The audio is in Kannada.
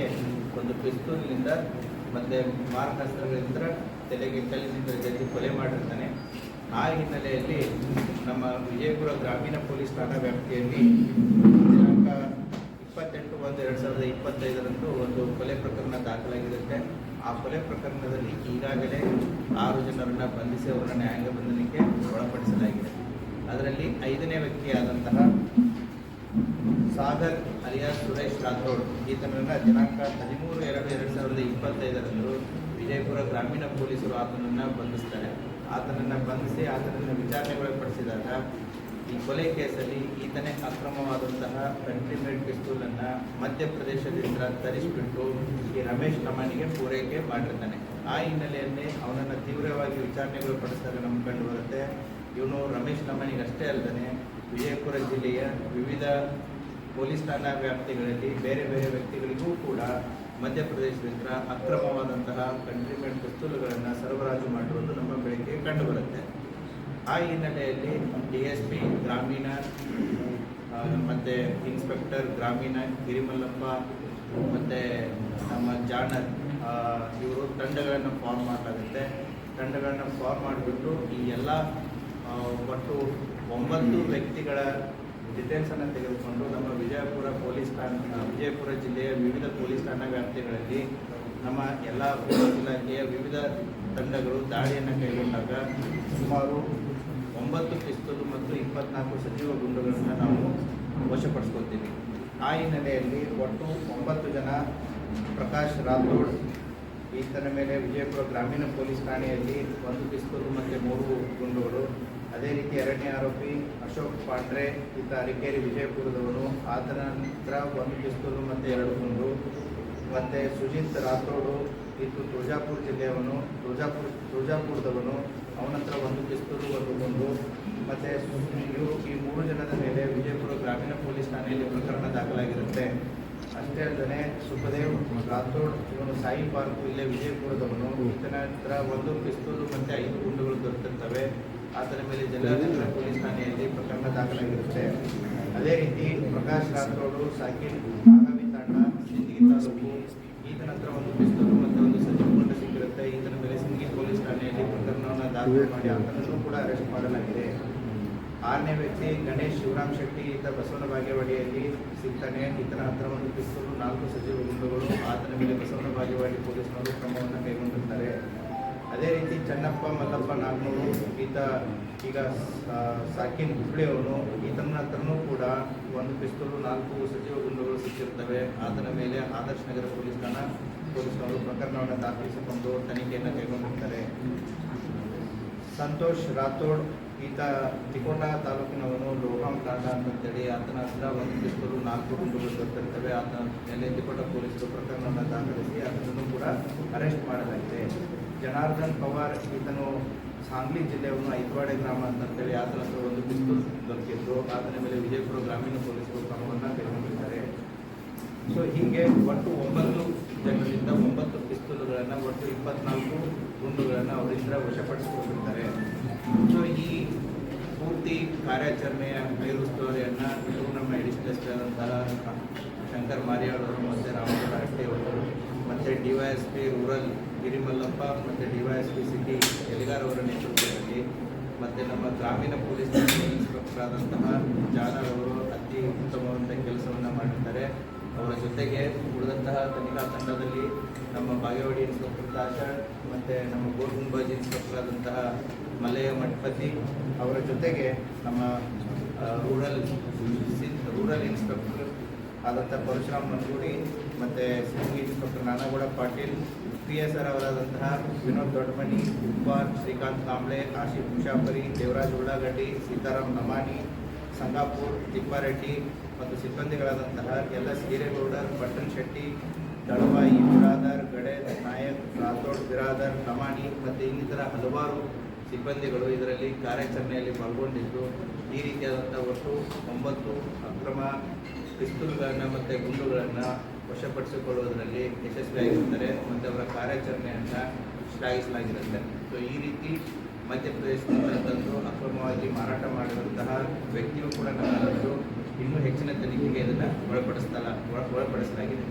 ಜೊತೆಗೆ ಒಂದು ಪಿಸ್ತೂಲಿನಿಂದ ಮತ್ತೆ ಮಾರಕಾಸ್ತ್ರಗಳಿಂದ ತಲೆಗೆ ಕಲಿಸಿದ ಜೊತೆ ಕೊಲೆ ಮಾಡಿರ್ತಾನೆ. ಆ ಹಿನ್ನೆಲೆಯಲ್ಲಿ ನಮ್ಮ ವಿಜಯಪುರ ಗ್ರಾಮೀಣ ಪೊಲೀಸ್ ಠಾಣಾ ವ್ಯಾಪ್ತಿಯಲ್ಲಿ ದಿನಾಂಕ ಇಪ್ಪತ್ತೆಂಟು ಒಂದು ಎರಡು ಸಾವಿರದ ಇಪ್ಪತ್ತೈದರಂದು ಒಂದು ಕೊಲೆ ಪ್ರಕರಣ ದಾಖಲಾಗಿರುತ್ತೆ. ಆ ಕೊಲೆ ಪ್ರಕರಣದಲ್ಲಿ ಈಗಾಗಲೇ ಆರು ಜನರನ್ನು ಬಂಧಿಸಿ ಅವರನ್ನು ನ್ಯಾಯಾಂಗ ಬಂಧನಕ್ಕೆ ಒಳಪಡಿಸಲಾಗಿದೆ. ಅದರಲ್ಲಿ ಐದನೇ ವ್ಯಕ್ತಿಯಾದಂತಹ ಸಾಗರ್ ಅಲಿಯಾ ಸುರೇಶ್ ರಾಥೋಡ್, ಈತನನ್ನು ದಿನಾಂಕ ಹದಿಮೂರು ಎರಡು ಎರಡು ಸಾವಿರದ ಇಪ್ಪತ್ತೈದರಂದು ವಿಜಯಪುರ ಗ್ರಾಮೀಣ ಪೊಲೀಸರು ಆತನನ್ನು ಬಂಧಿಸ್ತಾರೆ. ಆತನನ್ನು ಬಂಧಿಸಿ ಆತನನ್ನು ವಿಚಾರಣೆಗೊಳಪಡಿಸಿದಾಗ ಈ ಕೊಲೆ ಕೇಸಲ್ಲಿ ಈತನೇ ಅಕ್ರಮವಾದಂತಹ ಕಂಟ್ರಿಮೇಡ್ ಪಿಸ್ತೂಲನ್ನು ಮಧ್ಯಪ್ರದೇಶದಿಂದ ತರಿಸಿಬಿಟ್ಟು ಈ ರಮೇಶ್ ಕಮಾನಿಗೆ ಪೂರೈಕೆ ಮಾಡಿರ್ತಾನೆ. ಆ ಹಿನ್ನೆಲೆಯಲ್ಲಿ ಅವನನ್ನು ತೀವ್ರವಾಗಿ ವಿಚಾರಣೆಗಳು ಪಡಿಸಿದಾಗ ನಮ್ಗೆ ಕಂಡು ಬರುತ್ತೆ, ಇವನು ರಮೇಶ್ ಕಮಾನಿಗಷ್ಟೇ ಅಲ್ಲದೆ ವಿಜಯಪುರ ಜಿಲ್ಲೆಯ ವಿವಿಧ ಪೊಲೀಸ್ ಠಾಣಾ ವ್ಯಾಪ್ತಿಗಳಲ್ಲಿ ಬೇರೆ ಬೇರೆ ವ್ಯಕ್ತಿಗಳಿಗೂ ಕೂಡ ಮಧ್ಯಪ್ರದೇಶದಿಂದ ಅಕ್ರಮವಾದಂತಹ ಕಂಟ್ರಿಮೆಂಟ್ ಪಿಸ್ತೂಲುಗಳನ್ನು ಸರಬರಾಜು ಮಾಡಿರುವುದು ನಮ್ಮ ಬೆಳಕಿಗೆ ಕಂಡುಬರುತ್ತೆ. ಆ ಹಿನ್ನೆಲೆಯಲ್ಲಿ ಡಿ ಎಸ್ ಪಿ ಗ್ರಾಮೀಣ ಮತ್ತು ಮತ್ತೆ ಇನ್ಸ್ಪೆಕ್ಟರ್ ಗ್ರಾಮೀಣ ಗಿರಿಮಲ್ಲಪ್ಪ ಮತ್ತು ನಮ್ಮ ಜಾಣರ್ ಇವರು ತಂಡಗಳನ್ನು ಫಾರ್ಮ್ ಮಾಡಲಾಗುತ್ತೆ. ತಂಡಗಳನ್ನು ಫಾರ್ಮ್ ಮಾಡಿಬಿಟ್ಟು ಈ ಎಲ್ಲ ಒಟ್ಟು ಒಂಬತ್ತು ವ್ಯಕ್ತಿಗಳ ಡಿಟೇಲ್ಸನ್ನು ತೆಗೆದುಕೊಂಡು ನಮ್ಮ ವಿಜಯಪುರ ಪೊಲೀಸ್ ಠಾಣೆ, ವಿಜಯಪುರ ಜಿಲ್ಲೆಯ ವಿವಿಧ ಪೊಲೀಸ್ ಠಾಣಾ ವ್ಯಾಪ್ತಿಗಳಲ್ಲಿ ನಮ್ಮ ಎಲ್ಲ ಪೊಲೀಸ್ ಇಲಾಖೆಯ ವಿವಿಧ ತಂಡಗಳು ದಾಳಿಯನ್ನು ಕೈಗೊಂಡಾಗ ಸುಮಾರು ಒಂಬತ್ತು ಪಿಸ್ತೂಲು ಮತ್ತು ಇಪ್ಪತ್ನಾಲ್ಕು ಸಜೀವ ಗುಂಡುಗಳನ್ನು ನಾವು ವಶಪಡಿಸ್ಕೊಳ್ತೀವಿ. ಆ ಹಿನ್ನೆಲೆಯಲ್ಲಿ ಒಟ್ಟು ಒಂಬತ್ತು ಜನ ಪ್ರಕಾಶ್ ರಾಥೋಡ್ ಈತನ ಮೇಲೆ ವಿಜಯಪುರ ಗ್ರಾಮೀಣ ಪೊಲೀಸ್ ಠಾಣೆಯಲ್ಲಿ ಒಂದು ಪಿಸ್ತೂಲು ಮತ್ತು ಮೂರು ಗುಂಡುಗಳು. ಅದೇ ರೀತಿ ಎರಡನೇ ಆರೋಪಿ ಅಶೋಕ್ ಪಾಂಡ್ರೆ, ಈತ ಅರಿಕೇರಿ ವಿಜಯಪುರದವನು. ಆತನ ನಂತರ ಒಂದು ಪಿಸ್ತೂಲು ಮತ್ತು ಎರಡು ಗುಂಡು. ಮತ್ತು ಸುಜಿತ್ ರಾಥೋಡು, ಈತ ತುಳಜಾಪುರ ಜಿಲ್ಲೆಯವನು, ತುಳಜಾಪುರ, ತುಳಜಾಪುರದವನು. ಅವನ ಹತ್ರ ಒಂದು ಪಿಸ್ತೂಲು, ಒಂದು ಗುಂಡು. ಮತ್ತು ಇವರು ಈ ಮೂರು ಜನದ ಮೇಲೆ ವಿಜಯಪುರ ಗ್ರಾಮೀಣ ಪೊಲೀಸ್ ಠಾಣೆಯಲ್ಲಿ ಪ್ರಕರಣ ದಾಖಲಾಗಿರುತ್ತೆ. ಅಷ್ಟೇ ಅಲ್ಲದೆ ಸುಖದೇವ್ ರಾಥೋಡ್ ಇವನು ಸಾಯಿ ಪಾರ್ಕು, ಇಲ್ಲೇ ವಿಜಯಪುರದವನು. ಈತನ ಹತ್ರ ಒಂದು ಪಿಸ್ತೂಲು ಮತ್ತು ಐದು ಗುಂಡುಗಳು ದೊರೆತಿರ್ತವೆ. ಆತನ ಮೇಲೆ ಜನಾರ್ದನ ಪೊಲೀಸ್ ಠಾಣೆಯಲ್ಲಿ ಪ್ರಕರಣ ದಾಖಲಾಗಿರುತ್ತೆ. ಅದೇ ರೀತಿ ಪ್ರಕಾಶ್ ರಾಥೋಡು ಸಾಕಿನ್ ಆಗಾಮಿ ತಾಂಡ ಸಿಂದಗಿ ತಾಲೂಕು, ಈತನ ಹತ್ರ ಒಂದು ಪಿಸ್ತೂಲು ಮತ್ತೆ ಒಂದು ಸಚಿವ ಗುಂಡು ಸಿಕ್ಕಿರುತ್ತೆ. ಈತನ ಮೇಲೆ ಸಿಂದಗಿ ಪೊಲೀಸ್ ಠಾಣೆಯಲ್ಲಿ ಪ್ರಕರಣವನ್ನು ದಾಖಲು ಮಾಡಿ ಆತನನ್ನು ಕೂಡ ಅರೆಸ್ಟ್ ಮಾಡಲಾಗಿದೆ. ಆರನೇ ವ್ಯಕ್ತಿ ಗಣೇಶ್ ಶಿವರಾಮ್ ಶೆಟ್ಟಿ ಈತ ಬಸವನ ಬಾಗೇವಾಡಿಯಲ್ಲಿ ಸಿಗ್ತಾನೆ. ಇತರ ಹತ್ರ ಒಂದು ಪಿಸ್ತೂರು ನಾಲ್ಕು ಸಜೀವ ಗುಂಡುಗಳು. ಆತನ ಮೇಲೆ ಬಸವನ ಬಾಗೇವಾಡಿ ಪೊಲೀಸರು ಕ್ರಮವನ್ನು ಕೈಗೊಂಡಿರ್ತಾರೆ. ಅದೇ ರೀತಿ ಚನ್ನಪ್ಪ ಮಲ್ಲಪ್ಪ ನಾಗ್ನೂರು, ಈತ ಈಗ ಸಾಕಿನ್ ಹುಬ್ಳಿಯವನು. ಈತನ ಹತ್ರನೂ ಕೂಡ ಒಂದು ಪಿಸ್ತೂರು ನಾಲ್ಕು ಸಜೀವ ಗುಂಡುಗಳು ಸಿಕ್ಕಿರ್ತವೆ. ಆತನ ಮೇಲೆ ಆದರ್ಶ ನಗರ ಪೊಲೀಸ್ ಠಾಣಾ ಪೊಲೀಸರು ಪ್ರಕರಣವನ್ನು ದಾಖಲಿಸಿಕೊಂಡು ತನಿಖೆಯನ್ನು ಕೈಗೊಂಡಿರ್ತಾರೆ. ಸಂತೋಷ್ ರಾಥೋಡ್ ಈತ ತಿಕೋಟ ತಾಲೂಕಿನವನು ಲೋಹಾಂ ತಾಂಡ ಅಂತೇಳಿ ಆತನ ಹತ್ರ ಒಂದು ಪಿಸ್ತೂರು ನಾಲ್ಕು ಗುಂಡುಗಳು ದೊರೆತಿರ್ತವೆ. ಆತನ ಮೇಲೆ ತಿಕೋಟ ಪೊಲೀಸರು ಪ್ರಕರಣವನ್ನು ದಾಖಲಿಸಿ ಆತನನ್ನು ಕೂಡ ಅರೆಸ್ಟ್ ಮಾಡಲಾಗಿದೆ. ಜನಾರ್ದನ್ ಪವಾರ್ ಈತನು ಸಾಂಗ್ಲಿ ಜಿಲ್ಲೆಯವನು ಐತವಾಡೆ ಗ್ರಾಮ ಅಂತೇಳಿ ಆತನ ಹತ್ರ ಒಂದು ಪಿಸ್ತೂಲ್ ದೊರಕಿದ್ದು. ಆತನ ಮೇಲೆ ವಿಜಯಪುರ ಗ್ರಾಮೀಣ ಪೊಲೀಸರು ಕ್ರಮವನ್ನು ಕೈಗೊಂಡಿದ್ದಾರೆ. ಸೊ ಹೀಗೆ ಒಟ್ಟು ಒಂಬತ್ತು ಜನರಿಂದ ಒಂಬತ್ತು ಪಿಸ್ತೂಲುಗಳನ್ನು, ಒಟ್ಟು ಇಪ್ಪತ್ನಾಲ್ಕು ಗುಂಡುಗಳನ್ನು ಅವರಿಂದ ವಶಪಡಿಸಿಕೊಂಡಿರ್ತಾರೆ ಕಾರ್ಯಾಚರಣೆಯ ಮೇಲುಸ್ತುವಾರಿಯನ್ನು ಇದು ನಮ್ಮ ಎಡಿಷನಲ್ ಆದಂತಹ ಶಂಕರ್ ಮಾರಿಯಾಳ್ ಅವರು ಮತ್ತು ರಾಮಚಂದ್ರ ಹಟ್ಟಿ ಅವರು, ಮತ್ತು D Y S P rural Girimallappa, ಮತ್ತು D Y S P city Eligar ಅವರ ನೇತೃತ್ವದಲ್ಲಿ, ಮತ್ತು ನಮ್ಮ ಗ್ರಾಮೀಣ ಪೊಲೀಸ್ ಇನ್ಸ್ಪೆಕ್ಟರ್ ಆದಂತಹ ಜಾನರ್ ಅವರು ಅತಿ ಉತ್ತಮವಾದಂಥ ಕೆಲಸವನ್ನು ಮಾಡಿದ್ದಾರೆ. ಅವರ ಜೊತೆಗೆ ಉಳಿದಂತಹ ತನಿಖಾ ತಂಡದಲ್ಲಿ ನಮ್ಮ ಬಾಗೇವಾಡಿ ಇನ್ಸ್ಪೆಕ್ಟರ್ ದಾಶಾಳ್ ಮತ್ತು ನಮ್ಮ ಗೋಲ್ ಗುಂಬಾಜ್ ಇನ್ಸ್ಪೆಕ್ಟರ್ ಆದಂತಹ ಮಲಯ ಮಠಪತಿ ಅವರ ಜೊತೆಗೆ ನಮ್ಮ ರೂರಲ್ ರೂರಲ್ ಇನ್ಸ್ಪೆಕ್ಟರ್ ಆದಂಥ ಪರಶುರಾಮ್ ಮಂಗೂಡಿ ಮತ್ತು ಸಿಂಗಿ inspector Nanagouda Patil P S R ಅವರಾದಂತಹ Vinod Doddamani, Uppar Srikanth Kamble Ashif Mushapari Devaraj Ullagaddi, Sitaram ನಮಾನಿ Sangapur, Thippareddy ಮತ್ತು ಸಿಬ್ಬಂದಿಗಳಾದಂತಹ ಎಲ್ಲ ಸೀರೆಗೌಡರ್ ಪಟ್ಟಣ್ ಶೆಟ್ಟಿ ದಳವಾಯಿ ಬಿರಾದರ್ ಗಡೆ, ನಾಯಕ್, ರಾಥೋಡ್, ಬಿರಾದರ್, ಕಮಾಣಿ ಮತ್ತು ಇನ್ನಿತರ ಹಲವಾರು ಸಿಬ್ಬಂದಿಗಳು ಇದರಲ್ಲಿ ಕಾರ್ಯಾಚರಣೆಯಲ್ಲಿ ಪಾಲ್ಗೊಂಡಿದ್ದು, ಈ ರೀತಿಯಾದಂಥ ಒಟ್ಟು ಒಂಬತ್ತು ಅಕ್ರಮ ಪಿಸ್ತೂಲ್ಗಳನ್ನು ಮತ್ತು ಗುಂಡುಗಳನ್ನು ವಶಪಡಿಸಿಕೊಳ್ಳುವುದರಲ್ಲಿ ಯಶಸ್ವಿಯಾಗಿರುತ್ತಾರೆ. ಮತ್ತು ಅವರ ಕಾರ್ಯಾಚರಣೆಯನ್ನು ಶ್ಲಾಘಿಸಲಾಗಿರುತ್ತೆ. ಸೊ ಈ ರೀತಿ ಮಧ್ಯಪ್ರದೇಶದಿಂದ ತಂದು ಅಕ್ರಮವಾಗಿ ಮಾರಾಟ ಮಾಡಿರುವಂತಹ ವ್ಯಕ್ತಿಯು ಕೂಡ ನಮ್ಮಲ್ಲಿದ್ದು ಇನ್ನೂ ಹೆಚ್ಚಿನ ತನಿಖೆಗೆ ಇದನ್ನು ಒಳಪಡಿಸ್ತಲ್ಲ ಥ್ಯಾಂಕ್ ಒಳಪಡಿಸಲಾಗಿದೆ